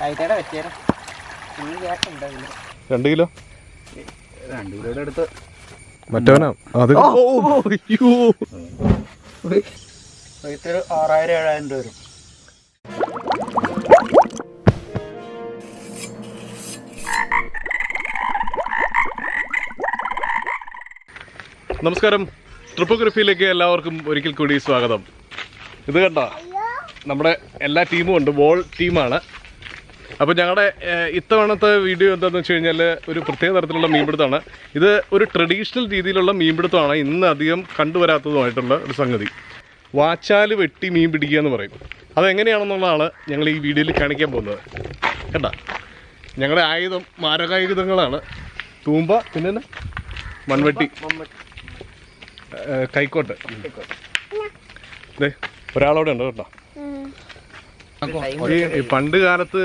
കൈതയുടെ വെച്ചേരാ. ഇനി ചേട്ടുണ്ട് അതിൽ രണ്ട് കിലോ? രണ്ട് കിലോയുടെ അടുത്ത്. മറ്റവനാ? അത് അയ്യോ. ഒരു ആറായിരം ഏഴായിരം രൂപ വരും. നമസ്കാരം. ട്രിപ്പോഗ്രഫിയിലേക്ക് എല്ലാവർക്കും ഒരിക്കൽ കൂടി സ്വാഗതം. ഇത് കണ്ടോ? നമ്മുടെ എല്ലാ ടീമും ഉണ്ട്. ബോൾ ടീമാണ്. അപ്പോൾ ഞങ്ങളുടെ ഇത്തവണത്തെ വീഡിയോ എന്താണെന്ന് വെച്ച് കഴിഞ്ഞാൽ ഒരു പ്രത്യേക തരത്തിലുള്ള മീൻപിടുത്തമാണ്. ഇത് ഒരു ട്രഡീഷണൽ രീതിയിലുള്ള മീൻപിടുത്തമാണ് ഇന്ന് അധികം കണ്ടുവരാത്തതുമായിട്ടുള്ള ഒരു സംഗതി. വാച്ചാൽ വെട്ടി മീൻ പിടിക്കുക എന്ന് പറയും. അതെങ്ങനെയാണെന്നുള്ളതാണ് ഞങ്ങൾ ഈ വീഡിയോയിൽ കാണിക്കാൻ പോകുന്നത്. കേട്ടാ ഞങ്ങളുടെ ആയുധം മാരകായുധങ്ങളാണ്. തൂമ്പ പിന്നെ മൺവെട്ടി. കൈക്കോട്ട്. ഒരാളോടെ ഒരാളവിടെ ഉണ്ട് കേട്ടോ. ഈ പണ്ട് കാലത്ത്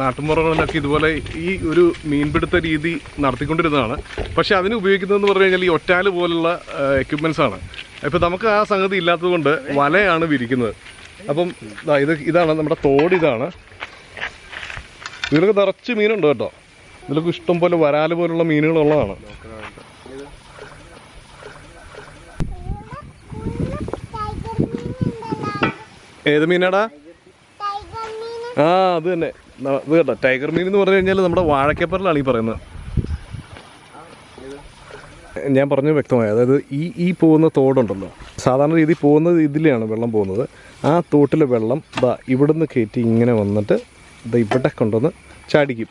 നാട്ടുമ്പുറങ്ങളിലൊക്കെ ഇതുപോലെ ഈ ഒരു മീൻപിടുത്ത രീതി നടത്തിക്കൊണ്ടിരുന്നതാണ്. പക്ഷെ അതിന് ഉപയോഗിക്കുന്നതെന്ന് പറഞ്ഞു കഴിഞ്ഞാൽ ഈ ഒറ്റാൽ പോലുള്ള എക്യുപ്മെന്റ്സ് ആണ്. ഇപ്പം നമുക്ക് ആ സംഗതി ഇല്ലാത്തതുകൊണ്ട് വലയാണ് വിരിക്കുന്നത്. അപ്പം ഇത് ഇതാണ് നമ്മുടെ തോട് ഇതാണ്. ഇതിലൊക്കെ നിറച്ച് മീനുണ്ട് കേട്ടോ. ഇതിലൊക്കെ ഇഷ്ടം പോലെ വരാൽ പോലുള്ള മീനുകളുള്ളതാണ്. ഏത് മീനാടാ? ആ അത് തന്നെ. ഇത് കേട്ടോ. ടൈഗർ മീൻ എന്ന് പറഞ്ഞു കഴിഞ്ഞാൽ നമ്മുടെ വാഴക്കപ്പറിലാണ് ഈ പറയുന്നത്. ഞാൻ പറഞ്ഞു വ്യക്തമായി അതായത് ഈ ഈ പോകുന്ന തോടുണ്ടല്ലോ. സാധാരണ രീതി പോകുന്നത് ഇതിലെയാണ് വെള്ളം പോകുന്നത്. ആ തോട്ടിലെ വെള്ളം ദാ ഇവിടുന്ന് കയറ്റി ഇങ്ങനെ വന്നിട്ട് ദാ ഇവിടെ കൊണ്ടുവന്ന് ചാടിക്കും.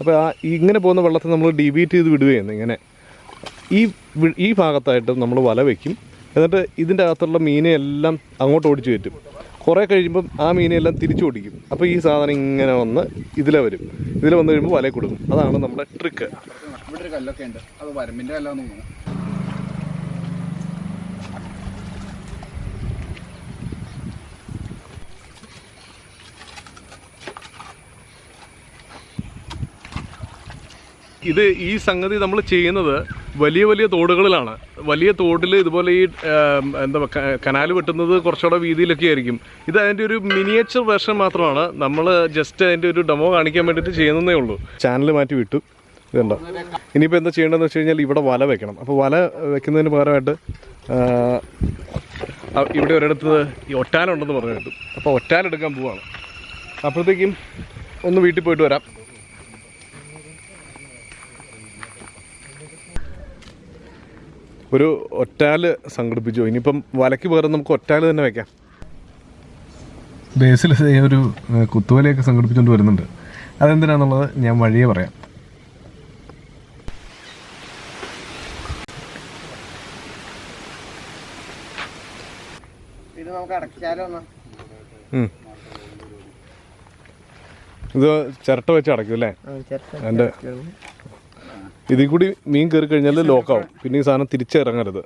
അപ്പോൾ ആ ഇങ്ങനെ പോകുന്ന വെള്ളത്തെ നമ്മൾ ഡിവീറ്റ് ചെയ്ത് വിടുകയാണ് ഇങ്ങനെ. ഈ ഈ ഭാഗത്തായിട്ട് നമ്മൾ വല വയ്ക്കും എന്നിട്ട് ഇതിന്റെ അകത്തുള്ള മീനെ എല്ലാം അങ്ങോട്ട് ഓടിച്ചു കയറ്റും. കുറേ കഴിയുമ്പം ആ മീനെല്ലാം തിരിച്ചു ഓടിക്കും. അപ്പോൾ ഈ സാധനം ഇങ്ങനെ വന്ന് ഇതിലെ വരും. ഇതിലെ വന്നു കഴിയുമ്പോൾ വല കൊടുക്കും. അതാണ് നമ്മുടെ ട്രിക്ക് ഇവിടെ ഒരു കല്ലൊക്കെ ഉണ്ട്. അത് വരമ്പിന്റെ കല്ലാന്ന് തോന്നുന്നു. ഇത് ഈ സംഗതി നമ്മൾ ചെയ്യുന്നത് വലിയ വലിയ തോടുകളിലാണ്. വലിയ തോടിൽ ഇതുപോലെ ഈ എന്താ കനാൽ വെട്ടുന്നത് കുറച്ചുകൂടെ വീതിയിലൊക്കെ ആയിരിക്കും. ഇത് അതിന്റെ ഒരു മിനിയേച്ചർ വേർഷൻ മാത്രമാണ്. നമ്മൾ ജസ്റ്റ് അതിന്റെ ഒരു ഡെമോ കാണിക്കാൻ വേണ്ടിയിട്ട് ചെയ്യുന്നതേ ഉള്ളൂ. ചാനൽ മാറ്റി വിട്ടു. ഇതുണ്ടോ ഇനിയിപ്പോൾ എന്താ ചെയ്യേണ്ടതെന്ന് വെച്ച് കഴിഞ്ഞാൽ ഇവിടെ വല വെക്കണം. അപ്പോൾ വല വെക്കുന്നതിന് പകരമായിട്ട് ഇവിടെ ഒരിടത്ത് ഈ ഒറ്റാനുണ്ടെന്ന് പറഞ്ഞു കേട്ടു അപ്പോൾ ഒറ്റാനെടുക്കാൻ പോവാണ്. അപ്പോഴത്തേക്കും ഒന്ന് വീട്ടിൽ പോയിട്ട് വരാം. ഒരു ഒറ്റാൽ സംഘടിപ്പിച്ചു. ഇനിയിപ്പം വലയ്ക്ക് പകരം നമുക്ക് ഒറ്റാൽ തന്നെ വെക്കാം. ബേസിൽ ഒരു കുത്തുവലയൊക്കെ സംഘടിപ്പിച്ചുകൊണ്ട് വരുന്നുണ്ട്. അതെന്തിനാന്നുള്ളത് ഞാൻ വഴിയേ പറയാം. ഇത് ചിരട്ട വെച്ച് അടയ്ക്കും അല്ലേ? എന്റെ ഇതിൽ കൂടി മീൻ കയറി കഴിഞ്ഞാൽ ലോക്കാവും. പിന്നെ ഈ സാധനം തിരിച്ചിറങ്ങരുത്.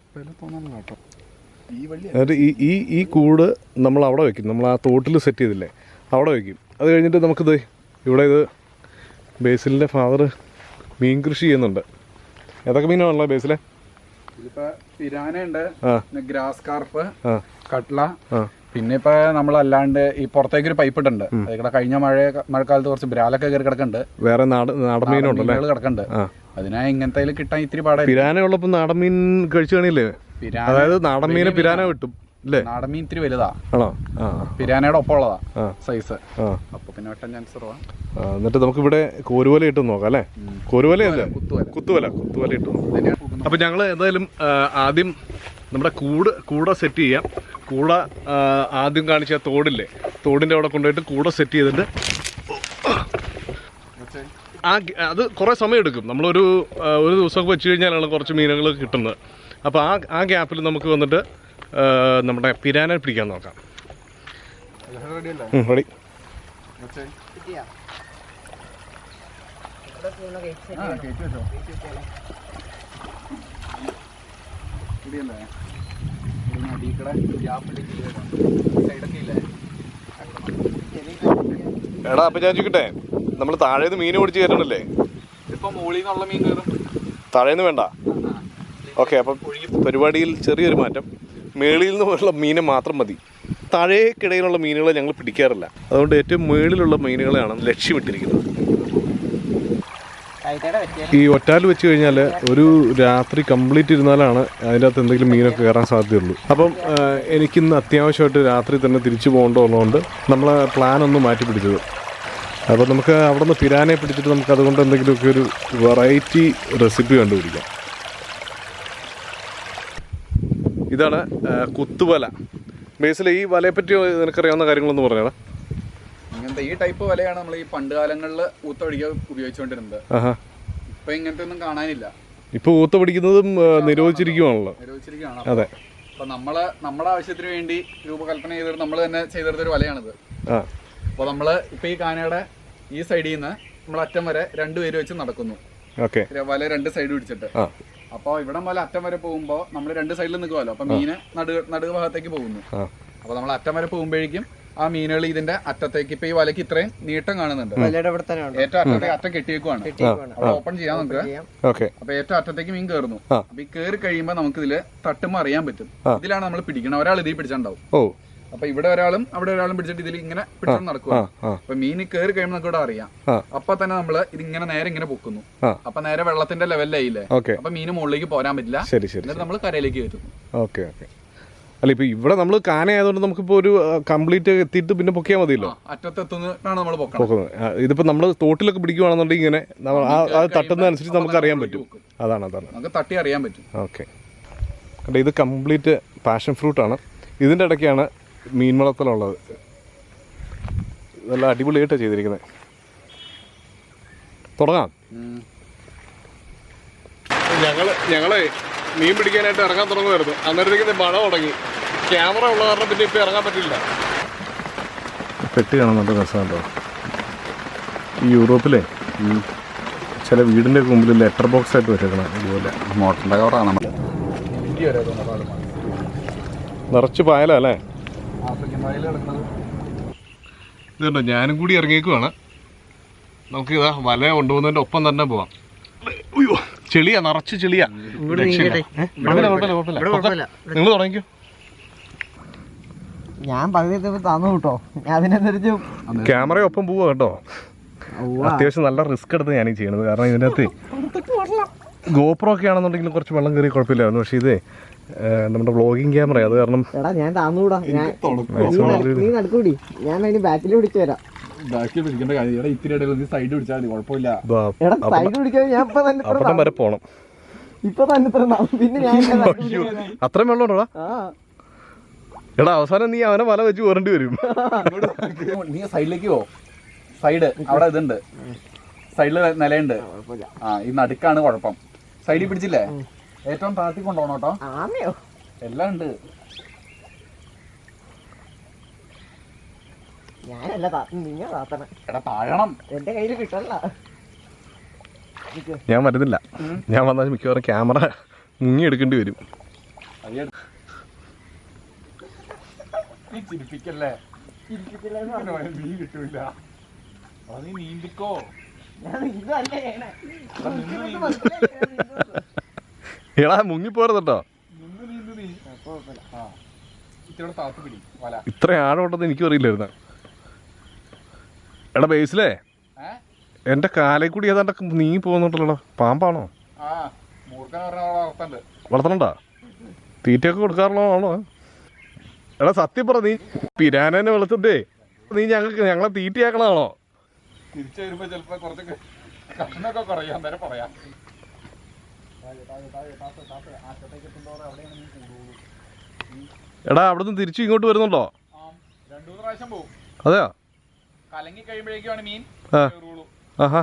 എന്നിട്ട് ഈ ഈ ഈ കൂട് നമ്മൾ അവിടെ വെക്കും. നമ്മൾ ആ തോട്ടിൽ സെറ്റ് ചെയ്തില്ലേ അവിടെ വെക്കും. അത് കഴിഞ്ഞിട്ട് നമുക്കിത് ഇവിടെ ഇത് ബേസിലിന്റെ ഫാദർ മീൻ കൃഷി ചെയ്യുന്നുണ്ട്. ഏതൊക്കെ മീനാണുള്ളത് ബേസിലെ? പിരാനുണ്ട് ഗ്രാസ് കാർപ്പ് കട്ട്ല പിന്നെ ഇപ്പൊ നമ്മളല്ലാണ്ട് ഈ പുറത്തേക്കൊരു പൈപ്പ് ഇട്ടുണ്ട്. ഇവിടെ കഴിഞ്ഞ മഴ മഴക്കാലത്ത് കുറച്ച് ബ്രാലൊക്കെ കയറി കിടക്കുന്നുണ്ട്. വേറെ നാട് നാടൻ മീനുകൾ കിടക്കുന്നുണ്ട്. അതിനാ ഇങ്ങനത്തെ കിട്ടാൻ ഇത്തിരി പാടായി പിരാന ഉള്ളപ്പോ നാടൻ മീൻ കഴിച്ചു കാണില്ലേ? അതായത് നാടൻ മീനെ പിരാന കിട്ടും അല്ലേ നാടൻ മീൻ ഇത്തിരി വലുതാ. ആണോ? പിരാനയുടെ ഒപ്പം ഉള്ളതാ. സൈസ്. അപ്പൊ പിന്നെ വെട്ടാൻ ചാൻസ് എന്നിട്ട് നമുക്കിവിടെ കോരുവല ഇട്ട് നോക്കാം അല്ലേ? കോരുവലയല്ലേ കുത്തുവല. കുത്തുവല കുത്തുവല ഇട്ട് നോക്കാം. അപ്പൊ. ഞങ്ങൾ എന്തായാലും ആദ്യം നമ്മുടെ കൂട് കൂട സെറ്റ് ചെയ്യാം. കൂട ആദ്യം കാണിച്ച തോടില്ലേ? തോടിന്റെ അവിടെ കൊണ്ടുപോയിട്ട് കൂട സെറ്റ് ചെയ്തിട്ട് ആ അത് കുറേ സമയം എടുക്കും നമ്മളൊരു ഒരു ദിവസമൊക്കെ വെച്ച് കഴിഞ്ഞാലാണ് കുറച്ച് മീനുകൾ കിട്ടുന്നത്. അപ്പോൾ ആ ആ ഗ്യാപ്പിൽ നമുക്ക് വന്നിട്ട് നമ്മുടെ പിരാനെ പിടിക്കാൻ നോക്കാം. റെഡി? എടാ അപ്പം ഞാൻ ചോദിക്കട്ടെ? നമ്മൾ താഴേന്ന് മീൻ പിടിച്ച് കയറ്റണല്ലേ? ഇതിപ്പോ മുകളിൽ നിന്നുള്ള മീൻ കയറും. താഴേന്ന് വേണ്ട. ഓക്കെ അപ്പം പരിപാടിയിൽ ചെറിയൊരു മാറ്റം. മേളിൽ നിന്നുള്ള മീനെ മാത്രം മതി. താഴേക്കിടയിലുള്ള മീനുകളെ ഞങ്ങൾ പിടിക്കാറില്ല. അതുകൊണ്ട് ഏറ്റവും മേളിലുള്ള മീനുകളെയാണ് ലക്ഷ്യമിട്ടിരിക്കുന്നത്. ഈ ഒറ്റാൽ വെച്ച് കഴിഞ്ഞാൽ ഒരു രാത്രി കംപ്ലീറ്റ് ഇരുന്നാലാണ് അതിന്റെ അകത്ത് എന്തെങ്കിലും മീനൊക്കെ കയറാൻ സാധ്യതയുള്ളൂ. അപ്പം എനിക്കിന്ന് അത്യാവശ്യമായിട്ട് രാത്രി തന്നെ തിരിച്ചു പോകേണ്ടതുള്ളതുകൊണ്ട് നമ്മൾ പ്ലാൻ ഒന്ന് മാറ്റി പിടിച്ചത് അപ്പോൾ നമുക്ക് അവിടെ നിന്ന് പിരാനെ പിടിച്ചിട്ട് നമുക്ക് അതുകൊണ്ട് എന്തെങ്കിലുമൊക്കെ ഒരു വെറൈറ്റി റെസിപ്പി കണ്ടുപിടിക്കാം. ഇതാണ് കുത്തുവല. ബേസിൽ ഈ വലയെപ്പറ്റി നിനക്കറിയാവുന്ന കാര്യങ്ങളൊന്നും പറഞ്ഞാടാ. ഇങ്ങനത്തെ ഈ ടൈപ്പ് വലയാണ് നമ്മൾ ഈ പണ്ട് കാലങ്ങളിൽ ഊത്തൊഴിക്കാൻ ഉപയോഗിച്ചുകൊണ്ടിരുന്നത്. ഇപ്പൊ ഇങ്ങനത്തെ ഒന്നും കാണാനില്ല. ഇപ്പൊ ഊത്ത പിടിക്കുന്നതും നിരോധിച്ചിരിക്കുവാണല്ലോ. നിരോധിച്ചിരിക്കുകയാണ്. അതെ. അപ്പൊ നമ്മൾ നമ്മുടെ ആവശ്യത്തിന് വേണ്ടി രൂപകൽപ്പന ചെയ്തിട്ട് നമ്മൾ തന്നെ ചെയ്തെടുത്തൊരു വലയാണിത്. അപ്പൊ നമ്മൾ ഇപ്പൊ ഈ കാനയുടെ ഈ സൈഡിൽ നിന്ന് നമ്മൾ അറ്റം വരെ രണ്ടുപേര് വെച്ച് നടക്കുന്നു. ഓക്കെ. വല രണ്ട് സൈഡ് പിടിച്ചിട്ട്. അപ്പൊ അപ്പോൾ ഇവിടം പോലെ അറ്റം വരെ പോകുമ്പോൾ നമ്മൾ രണ്ട് സൈഡിൽ നിൽക്കുമല്ലോ അപ്പൊ മീന് നടു നടുവ് ഭാഗത്തേക്ക് പോകുന്നു. അപ്പൊ നമ്മൾ അറ്റം വരെ പോകുമ്പോഴേക്കും ആ മീനുകൾ ഇതിന്റെ അറ്റത്തേക്ക് ഇപ്പൊ ഈ വലക്ക് ഇത്രയും നീട്ടം കാണുന്നുണ്ട്. വലയുടെ ഇവിടെ തന്നെ ഉണ്ട് ഏറ്റവും അറ്റത്തേക്ക് അറ്റം കെട്ടിയേക്കുവാണ്. അപ്പൊ ഓപ്പൺ ചെയ്യാൻ നമുക്ക് അപ്പൊ ഏറ്റവും അറ്റത്തേക്ക് മീൻ കയറുന്നു. അപ്പൊ ഈ കയറി കഴിയുമ്പോൾ നമുക്ക് ഇതിൽ തട്ടുമ്പോ അറിയാൻ പറ്റും. ഇതിലാണ് നമ്മൾ പിടിക്കണം ഒരാൾ ഇതിൽ പിടിച്ചിട്ടുണ്ടാവും ഓ. അപ്പൊ ഇവിടെ ഒരാളും അവിടെ ഒരാളും പിടിച്ചിട്ട് ഇതിൽ ഇങ്ങനെ പിടിച്ചു നടക്കുക അപ്പൊ മീൻ കയറി കഴിയുമ്പോൾ നമുക്ക് ഇവിടെ അറിയാം. അപ്പൊ തന്നെ നമ്മൾ ഇതിങ്ങനെ നേരെ ഇങ്ങനെ പൊക്കുന്നു. അപ്പൊ നേരെ വെള്ളത്തിന്റെ ലെവലിലായില്ലേ? അപ്പൊ മീന് മുകളിലേക്ക് പോരാൻ പറ്റില്ല. എന്നിട്ട് നമ്മൾ കരയിലേക്ക് വരുന്നു ഓക്കെ ഓക്കെ. അല്ല ഇപ്പൊ ഇവിടെ നമ്മൾ കാന ആയതുകൊണ്ട് നമുക്കിപ്പോ ഒരു കംപ്ലീറ്റ് എത്തിയിട്ട് പിന്നെ പൊക്കിയാൽ മതിയല്ലോ? നമ്മൾ ഇതിപ്പോ നമ്മൾ തോട്ടിലൊക്കെ പിടിക്കുവാണെന്നുണ്ടെങ്കിൽ ഇങ്ങനെ അത് ആ ആ തട്ടുന്ന അനുസരിച്ച് നമുക്ക് അറിയാൻ പറ്റും. അതാണ് അതാണ്. നമുക്ക് തട്ടി അറിയാൻ പറ്റും. ഓക്കെ. ഇത് കംപ്ലീറ്റ് പാഷൻ ഫ്രൂട്ട് ആണ് ഇതിന്റെ ഇടയ്ക്കാണ് മീൻ വളർത്തലുള്ളത് നല്ല അടിപൊളിയായിട്ടാണ് ചെയ്തിരിക്കുന്നത് തുടങ്ങാം. ഞങ്ങൾ ഞങ്ങളെ മീൻ പിടിക്കാനായിട്ട് ഇറങ്ങാൻ തുടങ്ങുമായിരുന്നു അന്നേരത്തേക്ക് മഴ തുടങ്ങി. ക്യാമറ ഉള്ള കാരണം പിന്നെ ഇപ്പം ഇറങ്ങാൻ പറ്റില്ല. പെട്ടി കാണാൻ നല്ല രസമുണ്ടോ ഈ യൂറോപ്പിലെ ചില വീടിന്റെ മുമ്പിൽ ലെറ്റർ ബോക്സ് ആയിട്ട് വെച്ചേക്കണം ഇതുപോലെ. മോട്ടറിന്റെ കവറാണ്. നമ്മൾ നിറച്ച് പായല അല്ലേ? ആഫ്രിക്കൻ വയലിൽ കിടക്കുന്നത്. ഇതുണ്ടോ? ഞാനും കൂടി ഇറങ്ങിയേക്കുവാണ്. നമുക്ക് ഇതാ വല കൊണ്ടുപോകുന്നതിന്റെ ഒപ്പം തന്നെ പോവാം. അയ്യോ ചെളിയാ നിറച്ച് ചെളിയാ. നിങ്ങൾ തുടങ്ങിക്കോ. ഞാൻ പകുതി തന്നു കേട്ടോ. ഞാൻ അതിനനുസരിച്ച് ക്യാമറ ഒപ്പം പോവാ കേട്ടോ. അത്യാവശ്യം നല്ല റിസ്ക് എടുത്ത് ഞാൻ ചെയ്യണത്. കാരണം ഇതിനകത്ത് ഗോപ്രോ ഒക്കെ ആണെന്നുണ്ടെങ്കിലും കുറച്ച് വെള്ളം കയറി കുഴപ്പമില്ലായിരുന്നു. പക്ഷേ ഇത് നമ്മുടെ വ്ളോഗിങ് ക്യാമറ അത് കാരണം എടാ ഞാൻ താന്നൂടാ. ഞാൻ നീ നട- നീ നടക്കൂടി. ഞാൻ അതിന് ബാക്കിൽ പിടിച്ചു തരാം ബാക്കിൽ പിടിക്കേണ്ട കാര്യം ഇത്തിരി ഇടയിൽ സൈഡ് പിടിച്ചാൽ മതി കുഴപ്പമില്ല. എടാ സൈഡ് പിടിക്കാൻ ഞാൻ ഇപ്പൊ തന്നെ ഇത്ര വരെ പോണം. ഇപ്പൊ തന്നെ ഇത്ര പിന്നെ ഞാൻ. അത്രയും വെള്ളം ആ. എടാ അവസാനം നീ അവനെ വല വെച്ച് പോരേണ്ടി വരും. നീ സൈഡിലേക്ക് പോ. സൈഡ് അവിടെ ഇതുണ്ട്. സൈഡിൽ നിലയുണ്ട്. ആ ഈ നടുക്കാണ് കുഴപ്പം. സൈഡിൽ പിടിച്ചില്ലേ? ഏറ്റവും താത്തി കൊണ്ടുപോകണം കേട്ടോ. ആമയോ എല്ലാം ഉണ്ട്. ഞാനല്ല താത്തൻ നിങ്ങ താത്തണ. എടാ താഴണം. എന്റെ കയ്യിൽ കിട്ടല്ല ഞാൻ വരുന്നില്ല. ഞാൻ വന്നാൽ മിക്കവാറും ക്യാമറ മുങ്ങി എടുക്കേണ്ടി വരും. ചിരിപ്പിക്കല്ലേ? മീൻ കിട്ടൂല. നീന്തിക്കോ. ഞാൻ ഇതല്ലേ എടാ മുങ്ങിപ്പോരുന്നുണ്ടോ ഇത്ര ആഴമുണ്ടെന്ന് എനിക്കും അറിയില്ലായിരുന്നു. എടാ ബേസിലേ എന്റെ കാലെ കൂടി ഏതാണ്ട് നീങ്ങി പോകുന്നുണ്ടല്ലോ പാമ്പാണോ? ആ തീറ്റയൊക്കെ കൊടുക്കാറുള്ള ആണോ വളർത്തണണ്ടാ എടാ സത്യം പറ നീ പിരാനെ വളർത്തിട്ടേ നീ ഞങ്ങൾക്ക് ഞങ്ങളെ തീറ്റയാക്കണാണോ തിരിച്ചു വരുമ്പോ ചിലപ്പോ കുറച്ചൊക്കെ കഷ്ണൊക്കെ കുറയാൻ പറയാം. എടാ അവിടുന്ന് തിരിച്ചു ഇങ്ങോട്ട് വരുന്നുണ്ടോ? പോകും അതെയോ? കലങ്ങി കഴിയുമ്പോഴേക്കാണ് മീൻ ആഹാ.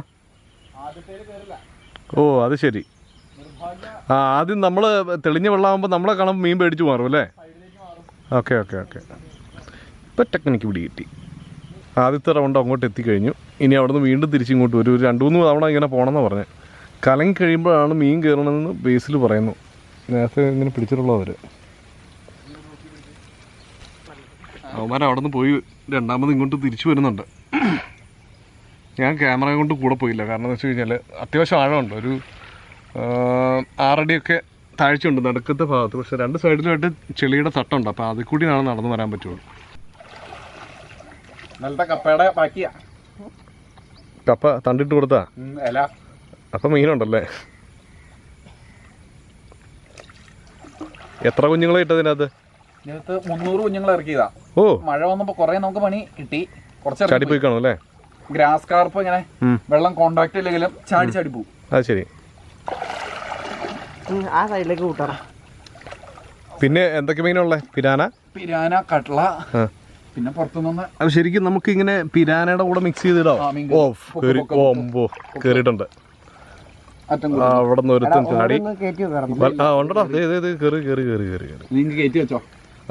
ഓ അത് ശരി. ആ ആദ്യം നമ്മൾ തെളിഞ്ഞ വെള്ളമാകുമ്പോൾ നമ്മളെ കാണുമ്പോൾ മീൻ പേടിച്ചു മാറും അല്ലേ? Okay okay okay. ഇപ്പം ടെക്നിക്ക് പിടി കിട്ടി. ആദ്യത്തെ റൗണ്ട് അങ്ങോട്ട് എത്തിക്കഴിഞ്ഞു. ഇനി അവിടുന്ന് വീണ്ടും തിരിച്ചിങ്ങോട്ട് വരും. ഒരു രണ്ട് മൂന്ന് തവണ ഇങ്ങനെ പോകണമെന്ന് പറഞ്ഞ്. കലങ്ങി കഴിയുമ്പോഴാണ് മീൻ കയറണമെന്ന് ബേസിൽ പറയുന്നു. നേരത്തെ ഇങ്ങനെ പിടിച്ചിട്ടുള്ളവർ അവന്മാർ അവിടെ നിന്ന് പോയി രണ്ടാമത് ഇങ്ങോട്ട് തിരിച്ചു വരുന്നുണ്ട്. ഞാൻ ക്യാമറ കൊണ്ട് കൂടെ പോയില്ല. കാരണം എന്ന് വെച്ച് കഴിഞ്ഞാൽ അത്യാവശ്യം ആഴമുണ്ട്. ഒരു ആറടിയൊക്കെ താഴ്ചയുണ്ട് നടുക്കത്തെ ഭാഗത്ത്. പക്ഷെ രണ്ട് സൈഡിലായിട്ട് ചെളിയുടെ തട്ടുണ്ട്. അപ്പോൾ അതിൽ കൂടിയാണ് നടന്നു വരാൻ പറ്റുള്ളൂ. നല്ല കപ്പയുടെ ബാക്കിയാ. കപ്പ തണ്ടിട്ട് കൊടുത്താ? ഇല. അപ്പം മീനുണ്ടല്ലേ? എത്ര കുഞ്ഞുങ്ങളെ ഇട്ടതിനകത്ത്? ഇതിനകത്ത് മുന്നൂറ് കുഞ്ഞുങ്ങൾ ഇറക്കിയതാ. ഓ. മഴ വന്നപ്പോ കൊറേ നമുക്ക് പണി കിട്ടി. കുറച്ച് ചാടിപ്പോയി കാണും അല്ലേ? ഗ്രാസ് കാർപ്പ് ഇങ്ങനെ വെള്ളം കോണ്ടാക്ട് ഇല്ലെങ്കിലും ചാടി ചാടി പോകും അത് ശരി. ആ സൈഡിലേക്ക് കൂട്ടണം. പിന്നെ എന്തൊക്കെ മീനുള്ളേ? പിരാന? പിരാന കട്ട്ള പിന്നെ പുറത്തുനിന്ന് അത് ശരിക്കും നമുക്ക് ഇങ്ങനെ പിരാനയുടെ കൂടെ മിക്സ് ചെയ്തിടാം ഓ പൊക്ക്, കേറി. ഓ കേറിയിട്ടുണ്ട്. അവിടെ നിന്ന് ഒരുത്തൻ ചാടി ആ ഉണ്ടോ ദേ ദേ ദേ കേറി കേറി കേറി കേറി നിങ്ങൾക്ക് കയറ്റി വെച്ചോ.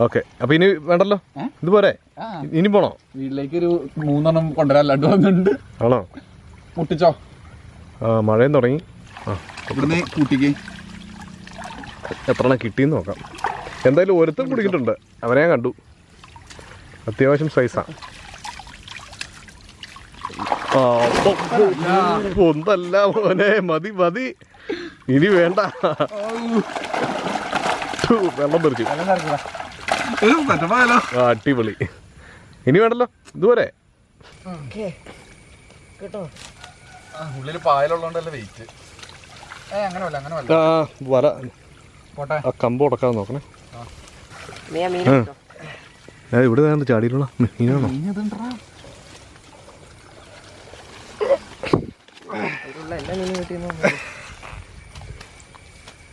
ഓക്കെ. അപ്പൊ ഇനി വേണ്ടല്ലോ? ഇത് പോരെ? ഇനി പോണോ? വീട്ടിലേക്ക് ഒരു മൂന്നെണ്ണം കൊണ്ടുവരാൻ ലഡു വന്നിട്ടുണ്ട്. ആണോ? മുട്ടിച്ചോ? ആ മഴയും തുടങ്ങി. ഇവിടുന്ന് കൂട്ടിക്ക്. എത്ര എണ്ണം കിട്ടിയെന്ന് നോക്കാം. എന്തായാലും ഒരുത്തൻ കുടിക്കിട്ടുണ്ട് അവനെ ഞാൻ കണ്ടു. അത്യാവശ്യം സൈസാ ആ, ഓ, ഓ, ഒന്നല്ല മോനെ. മതി മതി. ഇനി വേണ്ട. വെള്ളം പറിച്ചു അടിപൊളി. ഇനി വേണ്ടല്ലോ. ഇതുവരെ. കമ്പോടക്കാതെ കേട്ടോ? ഉള്ളിൽ പായലുള്ളതുകൊണ്ടല്ലേ വെയിറ്റ് ആ വല. പോട്ടെ. ആ കമ്പ് ഉടക്കാതെ നോക്കണേ. ഇവിടെ നിന്ന് ചാടിയിട്ടുള്ള മീനാണോ അതിലുള്ള എല്ലാ മീനും കിട്ടിയെന്ന്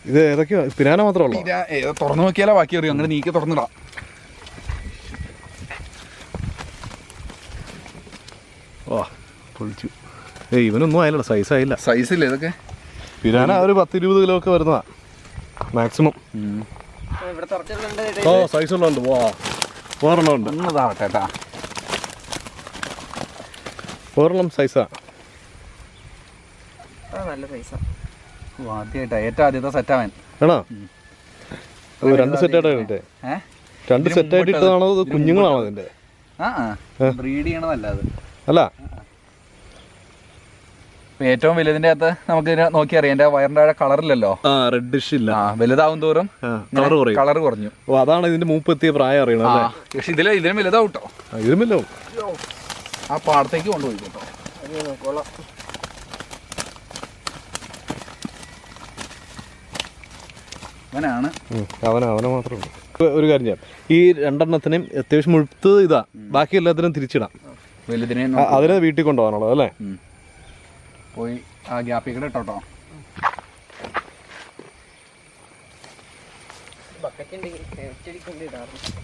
ഇത് ഏതൊക്കെയാ? പിരാന മാത്രമേ ഉള്ളൂ? തുറന്നു നോക്കിയാലോ ബാക്കി അറിയാം. അങ്ങനെ നീക്കി തുറന്നിടാം. ഓ പൊളിച്ചു. ഏയ് ഇവനൊന്നും ആയില്ല സൈസ് ആയില്ല. സൈസ് ഇല്ല ഇതൊക്കെ? പിരാന ഒരു പത്തിരുപത് കിലോ ഒക്കെ വരുന്നതാ. മാക്സിമം ഓ സൈസ് ഉള്ളുണ്ട് വാ വേറെണ്ണം ഉണ്ട്. ഒന്നതാവട്ടെ കേട്ടാ വേറെണ്ണം സൈസാ നല്ല പൈസ. ആദ്യമായിട്ടാ ഏറ്റവും ആദ്യത്തെ സെറ്റ് അവൻ ആണോ രണ്ട് സെറ്റായിട്ട് ഇട്ടേ ഏ? രണ്ട് സെറ്റായിട്ട് ഇട്ടതാണോ കുഞ്ഞുങ്ങളാണോ അതിന്റെ? ആ ബ്രീഡ് ചെയ്യണതല്ല അത്. അല്ല. ഏറ്റവും വലുതിന്റെ അകത്ത് നമുക്ക് നോക്കി അറിയാം എന്റെ വയറിന്റെ കളറില്ലല്ലോ. ആ റെഡിഷ് ഇല്ല. ആ വലുതാവും തോറും കളർ കുറഞ്ഞു. ഓ അതാണ് ഇതിന്റെ മൂപ്പെത്തിയ പ്രായം അറിയണം പക്ഷെ ഇതിലെ ഇതിലും വലുതാവും കേട്ടോ ആ, ഇതുമില്ലോ ആ പാടത്തേക്ക് കൊണ്ടുപോയി കേട്ടോ. നോക്കോളാം അവന അവനെ മാത്രമേ ഉള്ളൂ. ഒരു കാര്യം ചെയ്യാം. ഈ രണ്ടെണ്ണത്തിനും അത്യാവശ്യം മുഴുത്ത് ഇതാ. ബാക്കി എല്ലാത്തിനും തിരിച്ചിടാം. വലുതിനെ അതിനെ വീട്ടിൽ കൊണ്ടുപോകാനുള്ളത് അല്ലേ? പോയി ആ ഗ്യാപ്പിൽ കൂടെ ഇട്ടോട്ടോ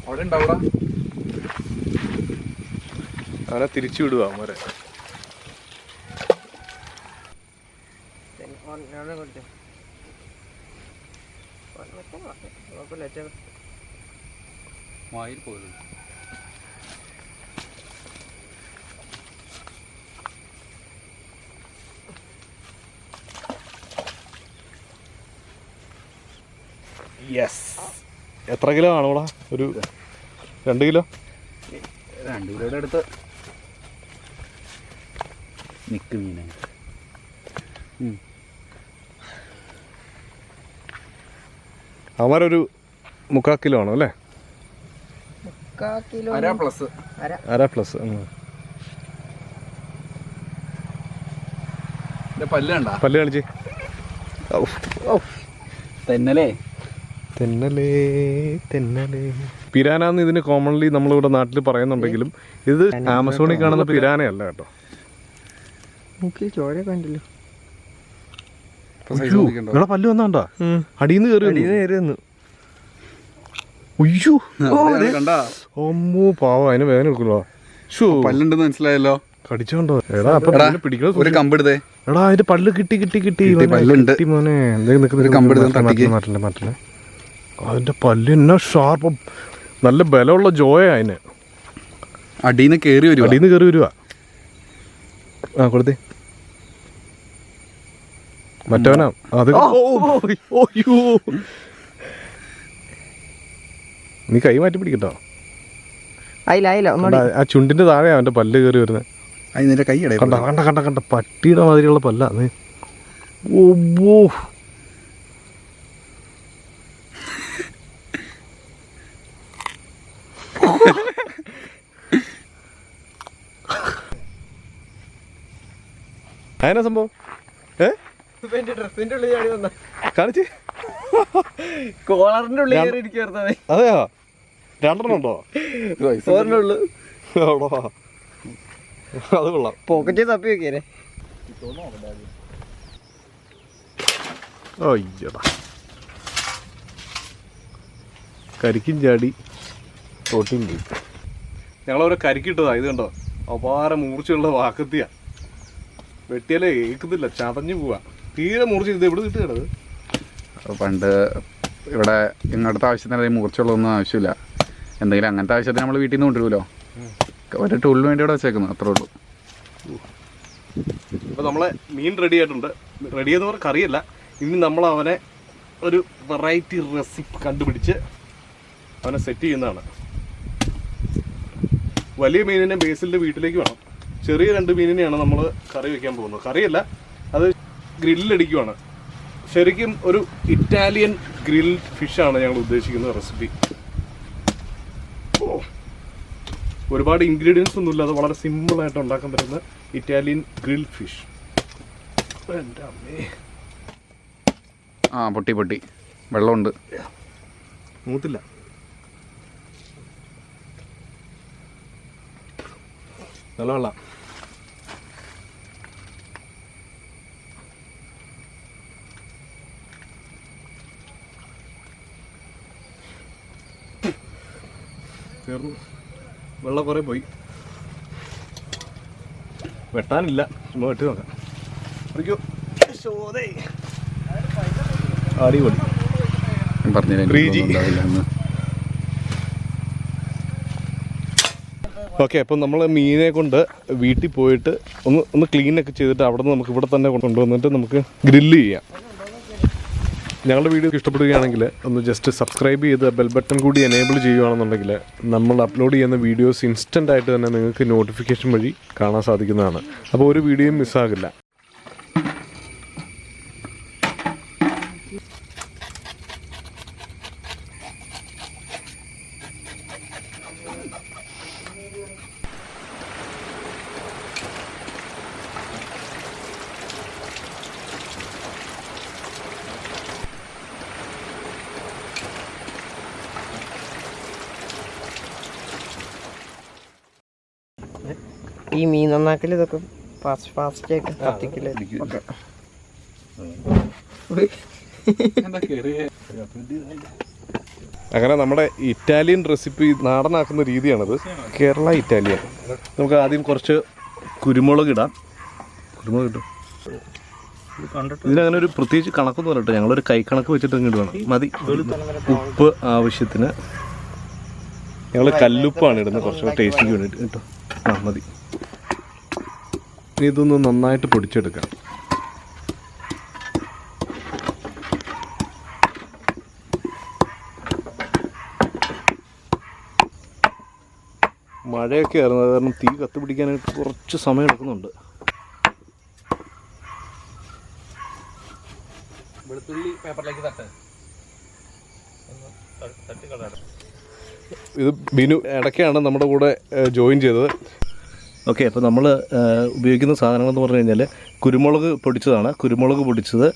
അവിടെ ഉണ്ടാവൂടാ അവനെ തിരിച്ചു വിടുക അവരെ ഞാൻ കൊടുത്തു കുഴപ്പമില്ല. അച്ഛൻ വായിൽ പോയത്. യെസ് എത്ര കിലോ ആണോടാ ഒരു രണ്ട് കിലോ? രണ്ട് കിലോയുടെ അടുത്ത്. നിക്ക് അവരൊരു മുക്കാ കിലോ ആണോ അല്ലേ? കിലോ അര പ്ലസ് അര. അര പ്ലസ് പല്ല് കണ്ട? പല്ല് കാണിച്ച്. തെന്നലേ. തെന്നലേ തെന്നലേ. പിരാനാന്ന് ഇതിന് കോമൺലി നമ്മളിവിടെ നാട്ടിൽ പറയുന്നുണ്ടെങ്കിലും ഇത് ആമസോണിൽ കാണുന്ന പിരാനയല്ല കേട്ടോ. ചോര കണ്ടല്ലോ? ഉയ്യോ, ഇവിടെ പല്ല് വന്നാണ്ടാ? അടിയിന്ന് കയറി വന്നു. ഉയ്യോ. കണ്ട? അമ്മോ പാവ അതിന് വേദന എടുക്കല്ലോ പല്ലുണ്ടെന്ന് മനസ്സിലായല്ലോ. കടിച്ചോണ്ടോ? എടാ അപ്പൊ പിടിക്കണോ ഒരു കമ്പെടുത്തേ എടാ അതിന്റെ പല്ല് കിട്ടി കിട്ടി കിട്ടി. പല്ലുണ്ട്. കിട്ടി മോനെ. എന്തെങ്കിലും. മാറ്റല്ലേ മാറ്റല്ലേ അതിന്റെ പല്ല് എന്നാ ഷാർപ്പ് നല്ല ബലമുള്ള ജോയ അതിന്. അടിയിൽ നിന്ന് കയറി വരുവാ. അടിയിൽ നിന്ന് കയറി വരുവാ. ആ കൊടുത്തേ. മറ്റവനാ? അത് നീ കൈ മാറ്റി പിടിക്കട്ടോ. ആ ചുണ്ടിന്റെ താഴെ അവന്റെ പല്ല് കയറി വരുന്നത് കണ്ട കണ്ട കണ്ട പട്ടിയുടെ മാതിരിയുള്ള പല്ല അതിനാ സംഭവം? ഏ? ഡ്രസ്സിന്റെ ഉള്ളിൽ ചാടി വന്ന കാണിച്ച്. കോളറിന്റെ ഉള്ളിൽ കയറി അതെയോ? രണ്ടെണ്ണം ഉണ്ടോ? അത് കൊള്ളാം. പോക്കറ്റ് തപ്പി അയ്യടാ കരിക്കും ചാടി തോട്ടിയും പോയി. ഞങ്ങളവരെ കരിക്കിട്ടതാ ഇത് കണ്ടോ? അപാര മൂർച്ചയുള്ള വാക്കത്തിയാ. വെട്ടിയാലേ ഏക്കുന്നില്ല ചതഞ്ഞു പോവാ. തീരെ മൂർച്ച ഇവിടെ എവിടെ കിട്ടുകയാണത് പണ്ട് ഇവിടെ ഇങ്ങോട്ടത്തെ ആവശ്യത്തിന് മൂർച്ചയുള്ളതൊന്നും ആവശ്യമില്ല. എന്തെങ്കിലും അങ്ങനത്തെ ആവശ്യത്തിന് നമ്മൾ വീട്ടിൽ നിന്ന് കൊണ്ടുവരുമല്ലോ. ഒരു ടൂളിന് വേണ്ടി ഇവിടെ വെച്ചേക്കുന്നു അത്രേ ഉള്ളൂ. ഇപ്പൊ നമ്മളെ മീൻ റെഡി ആയിട്ടുണ്ട്. റെഡി എന്ന് പറഞ്ഞാൽ കറിയല്ല. ഇനി നമ്മൾ അവനെ ഒരു വെറൈറ്റി റെസിപ്പി കണ്ടുപിടിച്ച് അവനെ സെറ്റ് ചെയ്യുന്നതാണ്. വലിയ മീനിനെ ബേസിലിന്റെ വീട്ടിലേക്ക് വേണം. ചെറിയ രണ്ട് മീനിനെയാണ് നമ്മൾ കറി വെക്കാൻ പോകുന്നത്. കറിയല്ല അത് ഗ്രില്ലടിക്കുവാണ്. ശരിക്കും ഒരു ഇറ്റാലിയൻ ഗ്രിൽ ഫിഷാണ് ഞങ്ങൾ ഉദ്ദേശിക്കുന്ന റെസിപ്പി. ഒരുപാട് ഇൻഗ്രീഡിയൻസ് ഒന്നും ഇല്ലാതെ വളരെ സിമ്പിളായിട്ട് ഉണ്ടാക്കാൻ പറ്റുന്ന ഇറ്റാലിയൻ ഗ്രിൽ ഫിഷ്. എന്റെ അമ്മേ. ആ പൊട്ടി പൊട്ടി. വെള്ളമുണ്ട്. മൂത്തില്ല. നല്ല വെള്ളം. തീർന്നു വെള്ളം കുറേ പോയി. വെട്ടാനില്ല. ചുമ്മാ വെട്ടി നോക്കാം. അടിക്കോ. ശോധേ അടിപൊളി. ഓക്കെ അപ്പം നമ്മൾ മീനെ കൊണ്ട് വീട്ടിൽ പോയിട്ട് ഒന്ന് ഒന്ന് ക്ലീനൊക്കെ ചെയ്തിട്ട് അവിടെ നിന്ന് നമുക്ക് ഇവിടെ തന്നെ കൊണ്ടുവന്നിട്ട് നമുക്ക് ഗ്രില്ല് ചെയ്യാം. ഞങ്ങളുടെ വീഡിയോ ഇഷ്ടപ്പെടുകയാണെങ്കിൽ ഒന്ന് ജസ്റ്റ് സബ്സ്ക്രൈബ് ചെയ്ത് ബെൽ ബട്ടൺ കൂടി എനേബിൾ ചെയ്യുകയാണെന്നുണ്ടെങ്കിൽ നമ്മൾ അപ്ലോഡ് ചെയ്യുന്ന വീഡിയോസ് ഇൻസ്റ്റന്റ് ആയിട്ട് തന്നെ നിങ്ങൾക്ക് നോട്ടിഫിക്കേഷൻ വഴി കാണാൻ സാധിക്കുന്നതാണ്. അപ്പോൾ ഒരു വീഡിയോയും മിസ്സാകില്ല ഈ മീൻ നന്നാക്കൽ ഇതൊക്കെ ഫാസ്റ്റ് ഫാസ്റ്റ് ആയിട്ട് കത്തിക്കൽ. അങ്ങനെ നമ്മുടെ ഇറ്റാലിയൻ റെസിപ്പി നാടനാക്കുന്ന രീതിയാണിത്. കേരള ഇറ്റാലിയൻ. നമുക്ക് ആദ്യം കുറച്ച് കുരുമുളക് ഇടാം. കുരുമുളക് ഇട്ടു. ഇതിനങ്ങനെ ഒരു പ്രത്യേകിച്ച് കണക്കൊന്നും പറഞ്ഞിട്ട് ഞങ്ങളൊരു കൈക്കണക്ക് വെച്ചിട്ട് ഇങ്ങോട്ട് വേണം. മതി. ഉപ്പ് ആവശ്യത്തിന്. ഞങ്ങൾ കല്ലുപ്പാണ് ഇടുന്നത്. കുറച്ചുകൂടെ ടേസ്റ്റിക്ക് വേണ്ടിയിട്ട്. കേട്ടോ. ആ മതി. ഇതൊന്ന് നന്നായിട്ട് പൊടിച്ചെടുക്കാം. മഴയൊക്കെ ആയിരുന്നു അത് കാരണം തീ കത്തുപിടിക്കാനായിട്ട് കുറച്ച് സമയം എടുക്കുന്നുണ്ട്. വെളുത്തുള്ളി പേപ്പറിലേക്ക് തട്ട്. ഇത് ബിനു ഇടയ്ക്കാണ് നമ്മുടെ കൂടെ ജോയിൻ ചെയ്തത്. ഓക്കെ അപ്പോൾ നമ്മൾ ഉപയോഗിക്കുന്ന സാധനങ്ങൾ എന്ന് പറഞ്ഞു കഴിഞ്ഞാൽ കുരുമുളക് പൊടിച്ചതാണ്. കുരുമുളക് പൊടിച്ചത്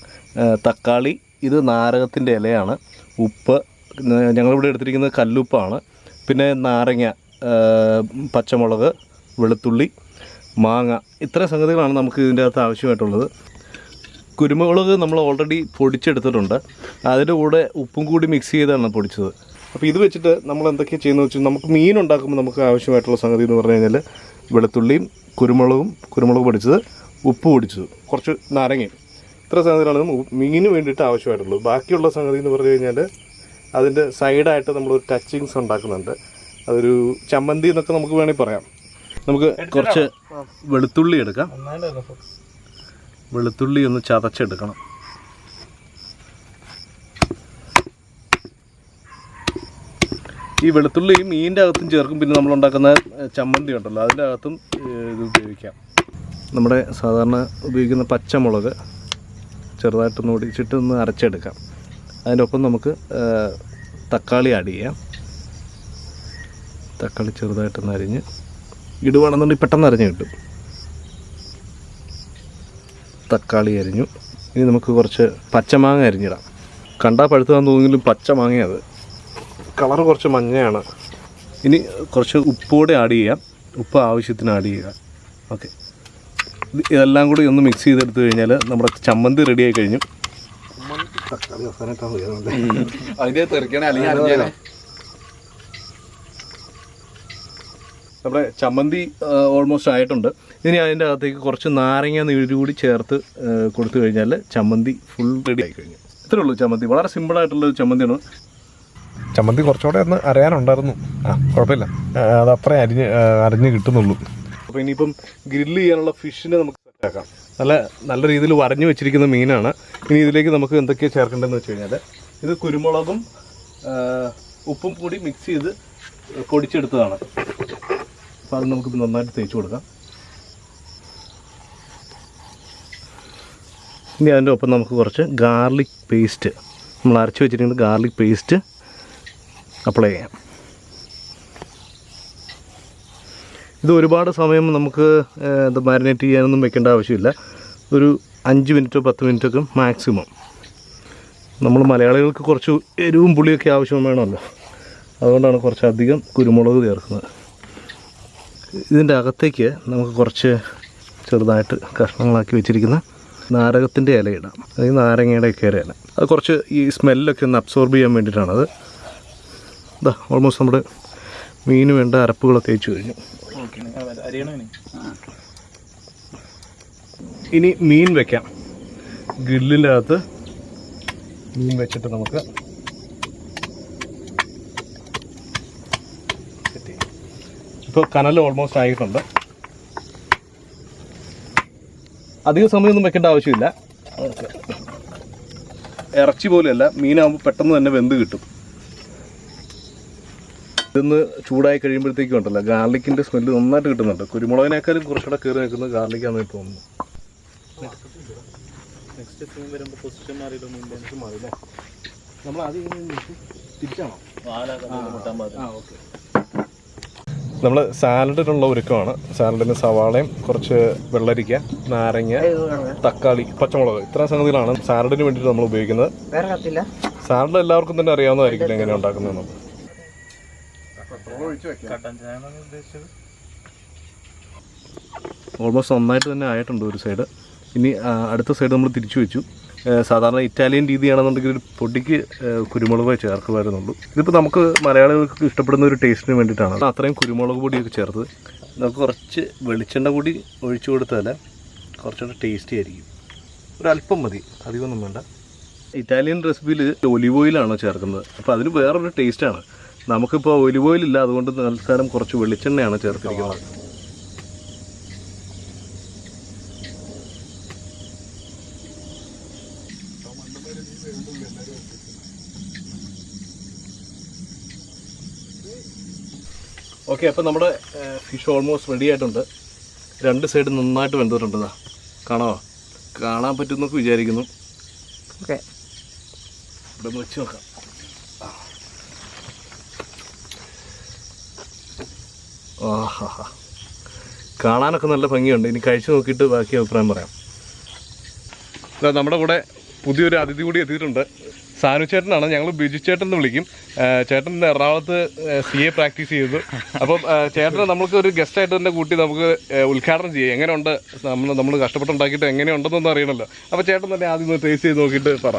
തക്കാളി ഇത് നാരകത്തിന്റെ ഇലയാണ്. ഉപ്പ് ഞങ്ങളിവിടെ എടുത്തിരിക്കുന്നത് കല്ലുപ്പാണ്. പിന്നെ നാരങ്ങ പച്ചമുളക് വെളുത്തുള്ളി മാങ്ങ ഇത്ര സംഗതികളാണ് നമുക്ക് ഇതിന്റെ അകത്ത് ആവശ്യമായിട്ടുള്ളത്. കുരുമുളക് നമ്മൾ ഓൾറെഡി പൊടിച്ചെടുത്തിട്ടുണ്ട്. അതിന്റെ കൂടെ ഉപ്പും കൂടി മിക്സ് ചെയ്താണ് പൊടിച്ചത്. അപ്പോൾ ഇത് വെച്ചിട്ട് നമ്മൾ എന്തൊക്കെയാണ് ചെയ്യുന്നത് വെച്ചാൽ നമുക്ക് മീൻ ഉണ്ടാക്കുമ്പോൾ നമുക്ക് ആവശ്യമായിട്ടുള്ള സംഗതി എന്ന് പറഞ്ഞു കഴിഞ്ഞാൽ വെളുത്തുള്ളിയും കുരുമുളകും കുരുമുളക് പൊടിച്ചത് ഉപ്പ് പൊടിച്ചത് കുറച്ച് നാരങ്ങയും. ഇത്ര സംഗതികളാണ് മീനിന് വേണ്ടിയിട്ട് ആവശ്യമായിട്ടുള്ളത്. ബാക്കിയുള്ള സംഗതി എന്ന് പറഞ്ഞു കഴിഞ്ഞാൽ അതിന്റെ സൈഡായിട്ട് നമ്മളൊരു ടച്ചിങ്സ് ഉണ്ടാക്കുന്നുണ്ട്. അതൊരു ചമ്മന്തി എന്നൊക്കെ നമുക്ക് വേണമെങ്കിൽ പറയാം. നമുക്ക് കുറച്ച് വെളുത്തുള്ളി എടുക്കാം. വെളുത്തുള്ളി ഒന്ന് ചതച്ചെടുക്കണം. ഈ വെളുത്തുള്ളി മീനിന്റെ അകത്തും ചേർക്കും. പിന്നെ നമ്മൾ ഉണ്ടാക്കുന്ന ചമ്മന്തി ഉണ്ടല്ലോ അതിന്റെ അകത്തും ഇത് ഉപയോഗിക്കാം. നമ്മുടെ സാധാരണ ഉപയോഗിക്കുന്ന പച്ചമുളക് ചെറുതായിട്ടൊന്ന് ഒടിച്ചിട്ട് ഒന്ന് അരച്ചെടുക്കാം. അതിന്റെ ഒപ്പം നമുക്ക് തക്കാളി ആഡ് ചെയ്യാം. തക്കാളി ചെറുതായിട്ടൊന്ന് അരിഞ്ഞ് ഇടുവാണെന്നുണ്ടെങ്കിൽ പെട്ടെന്ന് അരിഞ്ഞ് കിട്ടും. തക്കാളി അരിഞ്ഞു. ഇനി നമുക്ക് കുറച്ച് പച്ചമാങ്ങ അരിഞ്ഞിടാം. കണ്ടാൽ പഴുത്തതാന്ന് തോന്നുമെങ്കിലും പച്ച മാങ്ങയത് കളർ കുറച്ച് മഞ്ഞയാണ്. ഇനി കുറച്ച് ഉപ്പ് കൂടെ ആഡ് ചെയ്യാം. ഉപ്പ് ആവശ്യത്തിന് ആഡ് ചെയ്യുക ഓക്കെ ഇതെല്ലാം കൂടി ഒന്ന് മിക്സ് ചെയ്തെടുത്തു കഴിഞ്ഞാൽ നമ്മുടെ ചമ്മന്തി റെഡി ആയി കഴിഞ്ഞു. നമ്മുടെ ചമ്മന്തി ഓൾമോസ്റ്റ് ആയിട്ടുണ്ട്. ഇനി അതിന്റെ അകത്തേക്ക് കുറച്ച് നാരങ്ങ നീര് കൂടി ചേർത്ത് കൊടുത്തു കഴിഞ്ഞാൽ ചമ്മന്തി ഫുൾ റെഡി ആയി കഴിഞ്ഞു. ഇത്രേ ഉള്ളൂ ചമ്മന്തി. വളരെ സിമ്പിൾ ആയിട്ടുള്ള ചമ്മന്തിയാണ്. ചമ്മന്തി കുറച്ചുകൂടെ ഒന്ന് അറിയാനുണ്ടായിരുന്നു ആ കുഴപ്പമില്ല. അത് അത്രേ അരിഞ്ഞ് അരിഞ്ഞ് കിട്ടുന്നുള്ളൂ. അപ്പോൾ ഇനിയിപ്പം ഗ്രില്ല് ചെയ്യാനുള്ള ഫിഷിനെ നമുക്ക് സെറ്റാക്കാം നല്ല നല്ല രീതിയിൽ വരഞ്ഞു വെച്ചിരിക്കുന്ന മീനാണ്. ഇനി ഇതിലേക്ക് നമുക്ക് എന്തൊക്കെയാണ് ചേർക്കേണ്ടതെന്ന് വെച്ച് കഴിഞ്ഞാൽ ഇത് കുരുമുളകും ഉപ്പും കൂടി മിക്സ് ചെയ്ത് പൊടിച്ചെടുത്തതാണ്. അപ്പോൾ അത് നമുക്ക് നന്നായിട്ട് തേച്ച് കൊടുക്കാം. ഇനി അതിന്റെ ഒപ്പം നമുക്ക് കുറച്ച് ഗാർലിക് പേസ്റ്റ് നമ്മൾ അരച്ച് വെച്ചിരിക്കുന്നത് ഗാർലിക് പേസ്റ്റ് അപ്ലൈ ചെയ്യാം. ഇത് ഒരുപാട് സമയം നമുക്ക് ഇത് മാരിനേറ്റ് ചെയ്യാനൊന്നും വെക്കേണ്ട ആവശ്യമില്ല. ഒരു അഞ്ച് മിനിറ്റോ പത്ത് മിനിറ്റോ ഒക്കെ മാക്സിമം. നമ്മൾ മലയാളികൾക്ക് കുറച്ച് എരിവും പുളിയൊക്കെ ആവശ്യം വേണമല്ലോ. അതുകൊണ്ടാണ് കുറച്ചധികം കുരുമുളക് ചേർക്കുന്നത്. ഇതിന്റെ അകത്തേക്ക് നമുക്ക് കുറച്ച് ചെറുതായിട്ട് കഷ്ണങ്ങളാക്കി വെച്ചിരിക്കുന്ന നാരകത്തിന്റെ ഇല ഇടാം അതായത് നാരങ്ങയുടെ ഒക്കെ ഇല അത് കുറച്ച് ഈ സ്മെല്ലൊക്കെ ഒന്ന് അബ്സോർബ് ചെയ്യാൻ വേണ്ടിയിട്ടാണത്. ഇതാ ഓൾമോസ്റ്റ് നമ്മുടെ മീന് വേണ്ട അരപ്പുകളൊക്കെ തേച്ച് കഴിഞ്ഞു. ഇനി? മീൻ വെക്കാം. ഗ്രില്ലിന്റെ അകത്ത് മീൻ വെച്ചിട്ട് നമുക്ക് ഇപ്പോൾ കനൽ ഓൾമോസ്റ്റ് ആയിട്ടുണ്ട്. അധിക സമയമൊന്നും വെക്കേണ്ട ആവശ്യമില്ല. ഇറച്ചി പോലെയല്ല മീനാകുമ്പോൾ പെട്ടെന്ന് തന്നെ വെന്ത് കിട്ടും. ഇതൊന്ന് ചൂടായി കഴിയുമ്പോഴത്തേക്കും ഉണ്ടല്ലോ. ഗാർലിക്കിന്റെ സ്മെല്ല് നന്നായിട്ട് കിട്ടുന്നുണ്ട്. കുരുമുളകിനേക്കാളും കുറച്ചുകൂടെ കയറി നിൽക്കുന്നത് ഗാർലിക്കാന്ന് തോന്നുന്നു. നമ്മൾ ആദ്യം തിരിച്ചാണോ? നമ്മൾ സാലഡിനുള്ള ഒരുക്കമാണ്. സാലഡിന് സവാളയും കുറച്ച് വെള്ളരിക്ക നാരങ്ങ തക്കാളി പച്ചമുളക് ഇത്ര സംഗതികളാണ് സാലഡിന് വേണ്ടിയിട്ട് നമ്മൾ ഉപയോഗിക്കുന്നത്. സാലഡ് എല്ലാവർക്കും തന്നെ അറിയാവുന്നതായിരിക്കില്ല എങ്ങനെ ഉണ്ടാക്കുന്നതെന്ന്. ഓൾമോസ്റ്റ് നന്നായിട്ട് തന്നെ ആയിട്ടുണ്ട് ഒരു സൈഡ് ഇനി ആ, അടുത്ത സൈഡ് നമ്മൾ തിരിച്ചു വെച്ചു. ഏ, സാധാരണ ഇറ്റാലിയൻ രീതിയാണെന്നുണ്ടെങ്കിൽ ഒരു പൊടിക്ക് ഏ, കുരുമുളക് ചേർക്കുമായിരുന്നുള്ളൂ. ഇതിപ്പോൾ നമുക്ക് മലയാളികൾക്ക് ഇഷ്ടപ്പെടുന്ന ഒരു ടേസ്റ്റിന് വേണ്ടിയിട്ടാണ്. അത്രയും കുരുമുളക് പൊടിയൊക്കെ ചേർത്ത് നമുക്ക് കുറച്ച് വെളിച്ചെണ്ണ കൂടി ഒഴിച്ചു കൊടുത്താൽ കുറച്ചുകൂടെ ടേസ്റ്റി ആയിരിക്കും. ഒരല്പം മതി. അധികമൊന്നും വേണ്ട. ഇറ്റാലിയൻ റെസിപ്പിയിൽ ഒലിവ് ഓയിലാണ് ചേർക്കുന്നത്? അപ്പോൾ അതിന് വേറൊരു ടേസ്റ്റാണ് നമുക്കിപ്പോൾ ഒലിവ് ഇല്ല അതുകൊണ്ട് തൽക്കാലം കുറച്ച് വെളിച്ചെണ്ണയാണ് ചേർത്തിരിക്കുന്നത്. ഓക്കെ അപ്പോൾ നമ്മുടെ ഫിഷ് ഓൾമോസ്റ്റ് റെഡി ആയിട്ടുണ്ട്. രണ്ട് സൈഡ് നന്നായിട്ട് വെന്തിട്ടുണ്ട്. കാണാമോ കാണാൻ പറ്റുമെന്നൊക്കെ വിചാരിക്കുന്നു. ഓക്കെ. ഇവിടെ വെച്ച് നോക്കാം. ആഹാ. കാണാനൊക്കെ നല്ല ഭംഗിയുണ്ട്. ഇനി കഴിച്ചു നോക്കിയിട്ട് ബാക്കി അഭിപ്രായം പറയാം. നമ്മുടെ കൂടെ പുതിയൊരു അതിഥി കൂടി എത്തിയിട്ടുണ്ട്. സാനു ചേട്ടനാണ്. ഞങ്ങൾ ബിജു ചേട്ടൻ എന്ന് വിളിക്കും. ചേട്ടൻ എറണാകുളത്ത് സി എ പ്രാക്ടീസ് ചെയ്തു അപ്പം ചേട്ടനെ നമുക്ക് ഒരു ഗസ്റ്റ് ആയിട്ട് തന്നെ കൂട്ടി നമുക്ക് ഉദ്ഘാടനം ചെയ്യാം. എങ്ങനെയുണ്ട്? നമ്മൾ നമ്മൾ കഷ്ടപ്പെട്ടുണ്ടാക്കിയിട്ട് എങ്ങനെയുണ്ടെന്നൊന്നും അറിയണമല്ലോ അപ്പോൾ ചേട്ടൻ തന്നെ ആദ്യം ഒന്ന് ടേസ്റ്റ് ചെയ്ത് നോക്കിയിട്ട് പറ.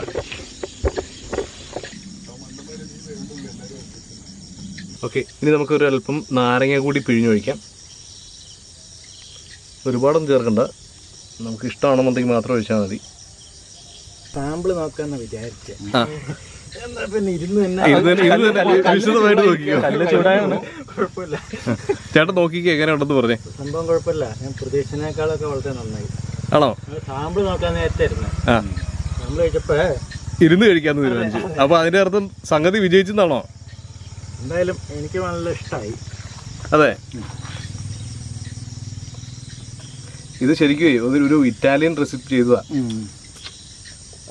ഓക്കെ ഇനി നമുക്കൊരു അല്പം നാരങ്ങ കൂടി പിഴിഞ്ഞൊഴിക്കാം ഒരുപാടൊന്നും ചേർക്കണ്ട. നമുക്ക് ഇഷ്ടമാണെന്നുണ്ടെങ്കിൽ മാത്രം ഒഴിച്ചാൽ മതി. സാമ്പിൾ നോക്കാന്ന് വിചാരിച്ചേ. നോക്കിക്കോ. ചേട്ടൻ നോക്കിക്കോ എങ്ങനെയുണ്ടെന്ന് പറഞ്ഞേ. സംഭവം കുഴപ്പമില്ല. ഞാൻ പ്രതീക്ഷനേക്കാളൊക്കെ വളരെ നന്നായി. ആണോ? സാമ്പിൾ നോക്കാൻ നേരത്തായിരുന്നു. സാമ്പിൾ കഴിച്ചപ്പോ ഇരുന്ന് കഴിക്കാന്ന് തീരുമാനിച്ചു. അപ്പൊ അതിന്റെ അർത്ഥം സംഗതി വിജയിച്ചെന്നാണോ? എന്തായാലും എനിക്ക് നല്ല ഇഷ്ടമായി അതെ. ഇത് ശരിക്കും ഒരു ഇറ്റാലിയൻ റെസിപ്പി ചെയ്തതാ.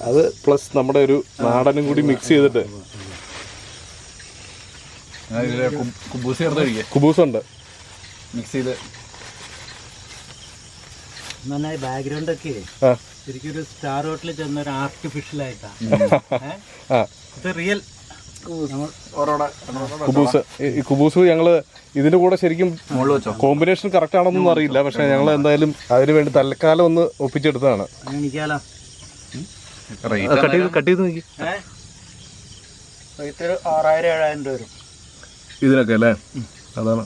അത് പ്ലസ് നമ്മുടെ ഒരു നാടനും കൂടി മിക്സ് ചെയ്തിട്ട്. കുബൂസ് ഉണ്ട് മിക്സ് ചെയ്ത്. നന്നായി ബാക്ക്ഗ്രൗണ്ട് ഒക്കെ ശരിക്കും ഒരു സ്റ്റാർ ഹോട്ടലിൽ ചെന്ന ഒരു ആർട്ടിഫിഷ്യൽ ആയിട്ടാ. ആ. ഇത് റിയൽ കുബൂസ്. ഈ- ഈ കുബൂസ് ഞങ്ങൾ ഇതിന്റെ കൂടെ ശരിക്കും കോമ്പിനേഷൻ കറക്റ്റ് ആണെന്നൊന്നും അറിയില്ല. പക്ഷെ ഞങ്ങൾ എന്തായാലും അതിന് വേണ്ടി തൽക്കാലം ഒന്ന് ഒപ്പിച്ചെടുത്തതാണ്. എനിക്കാലോ കട്ട് ചെയ്ത് കട്ട് ചെയ്ത് നോക്കി. ഏഹ് ഇതൊരു ആറായിരം ഏഴായിരം രൂപ വരും. ഇതിനൊക്കെ അല്ലേ? അതാണ്.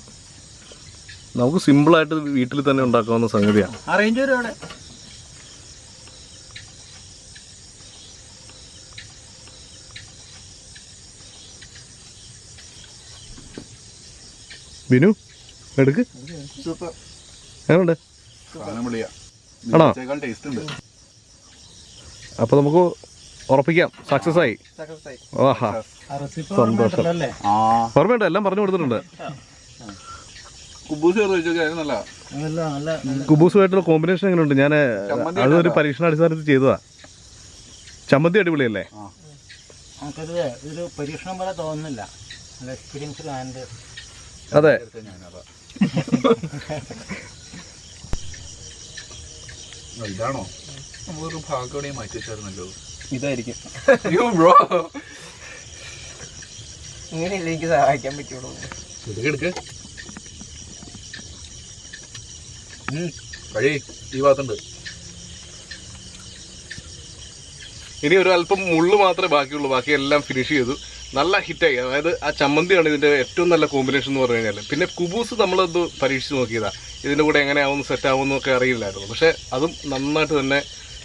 നമുക്ക് സിമ്പിളായിട്ട് വീട്ടിൽ തന്നെ ഉണ്ടാക്കാവുന്ന സംഗതിയാണ് ആ റേഞ്ച് വരും അവിടെ ബിനു എടുക്ക്. സൂപ്പർ. എങ്ങനെയുണ്ട് ആണോ? അപ്പൊ നമുക്ക് ഉറപ്പിക്കാം. സക്സസ് ആയി. ആഹാ. സന്തോഷം. ഓർമ്മയുണ്ട് എല്ലാം പറഞ്ഞു കൊടുത്തിട്ടുണ്ട്. കുബൂസുമായിട്ടുള്ള കോമ്പിനേഷൻ എങ്ങനെയുണ്ട് ഞാൻ അതൊരു അതൊരു പരീക്ഷണാടിസ്ഥാനത്തിൽ ചെയ്തതാ. ചമ്മന്തി അടിപൊളിയല്ലേ? നമുക്കത് ഒരു പരീക്ഷണം പോലെ തോന്നുന്നില്ല. എക്സ്പീരിയൻസ് അതെ. ഇതാണോ? നമ്മളൊരു ഭാഗം എവിടെയും മാറ്റി വെച്ചായിരുന്നല്ലോ. ഇതായിരിക്കും. അയ്യോ ബ്രോ. ഇങ്ങനെയല്ലേ എനിക്ക് സഹായിക്കാൻ പറ്റുള്ളൂ. എടുക്ക് കഴി ഈ ഭാഗത്തുണ്ട്. ഇനി ഒരു അല്പം മുള്ളു മാത്രമേ ബാക്കിയുള്ളൂ. ബാക്കി എല്ലാം ഫിനിഷ് ചെയ്തു. നല്ല ഹിറ്റായി. അതായത് ആ ചമ്മന്തിയാണ് ഇതിന്റെ ഏറ്റവും നല്ല കോമ്പിനേഷൻ എന്ന് പറഞ്ഞു കഴിഞ്ഞാൽ പിന്നെ കുബൂസ് നമ്മളത് പരീക്ഷിച്ച് നോക്കിയതാ. ഇതിന്റെ കൂടെ എങ്ങനെയാവും സെറ്റ് ആവും എന്നൊക്കെ അറിയില്ലായിരുന്നു. പക്ഷേ അതും നന്നായിട്ട് തന്നെ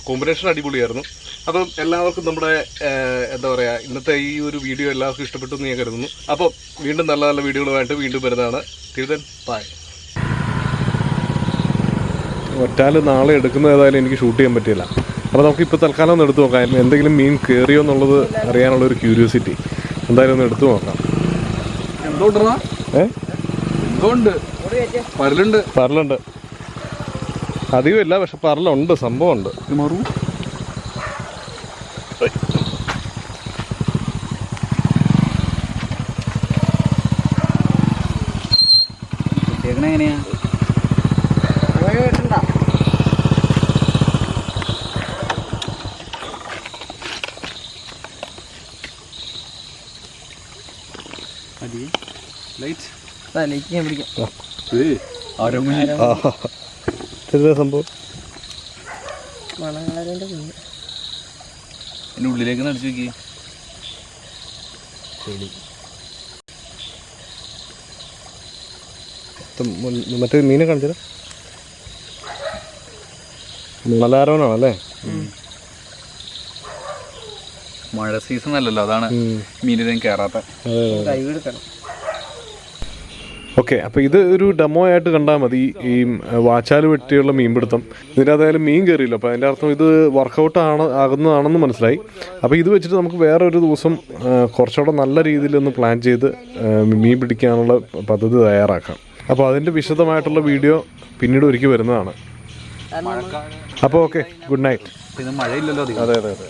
കോമ്പിനേഷൻ അടിപൊളിയായിരുന്നു. അപ്പം എല്ലാവർക്കും നമ്മുടെ എന്താ പറയുക ഇന്നത്തെ ഈ ഒരു വീഡിയോ എല്ലാവർക്കും ഇഷ്ടപ്പെട്ടു എന്ന് ഞാൻ കരുതുന്നു. അപ്പം വീണ്ടും നല്ല നല്ല വീഡിയോകളുമായിട്ട് വീണ്ടും വരുന്നതാണ്. തിരുതൻ ബായ് ഒറ്റാൽ നാളെ എടുക്കുന്ന ഏതായാലും എനിക്ക് ഷൂട്ട് ചെയ്യാൻ പറ്റിയില്ല. അപ്പോൾ നമുക്ക് ഇപ്പോൾ തൽക്കാലം ഒന്ന് എടുത്ത് നോക്കാം. എന്തെങ്കിലും മീൻ കയറിയോ എന്നുള്ളത് അറിയാനുള്ള ഒരു ക്യൂരിയോസിറ്റി എന്തായാലും ഒന്ന് എടുത്തു നോക്കാം. ഏ? എന്തോണ്ട് പരലുണ്ട്. പറലുണ്ട് അധികമില്ല പക്ഷെ പറലുണ്ട് സംഭവമുണ്ട്. ഉണ്ട് മാറൂ എങ്ങനെയാ അങ്ങനെ കേട്ടണ്ട ലൈറ്റ് തലേക്ക് ഞാൻ പിടിക്കാം ആരോഗ്യം ആഹാ ഇതെന്താ സംഭവം? എന്റെ ഉള്ളിലേക്ക് നടിച്ചു നോക്കി. മറ്റേ മീനെ കാണിച്ചത്? മണലാരോനാണല്ലേ മഴ സീസൺ അല്ലല്ലോ അതാണ്. മീനിലും കയറാത്ത കൈ എടുക്കണം. ഓക്കെ അപ്പോൾ ഇത് ഒരു ഡെമോ ആയിട്ട് കണ്ടാൽ മതി. ഈ വാച്ചാൽ വെട്ടിയുള്ള മീൻ പിടുത്തം അതായാലും മീൻ കയറിയില്ല അപ്പോൾ അതിന്റെ അർത്ഥം ഇത് വർക്കൗട്ട് ആണ് ആകുന്നതാണെന്ന് മനസ്സിലായി. അപ്പോൾ ഇത് വെച്ചിട്ട് നമുക്ക് വേറെ ഒരു ദിവസം കുറച്ചുകൂടെ നല്ല രീതിയിൽ ഒന്ന് പ്ലാൻ ചെയ്ത് മീൻ പിടിക്കാനുള്ള പദ്ധതി തയ്യാറാക്കാം. അപ്പോൾ അതിന്റെ വിശദമായിട്ടുള്ള വീഡിയോ പിന്നീട് ഒരുക്കി വരുന്നതാണ്. അപ്പോൾ ഓക്കെ ഗുഡ് നൈറ്റ് അതെ അതെ അതെ.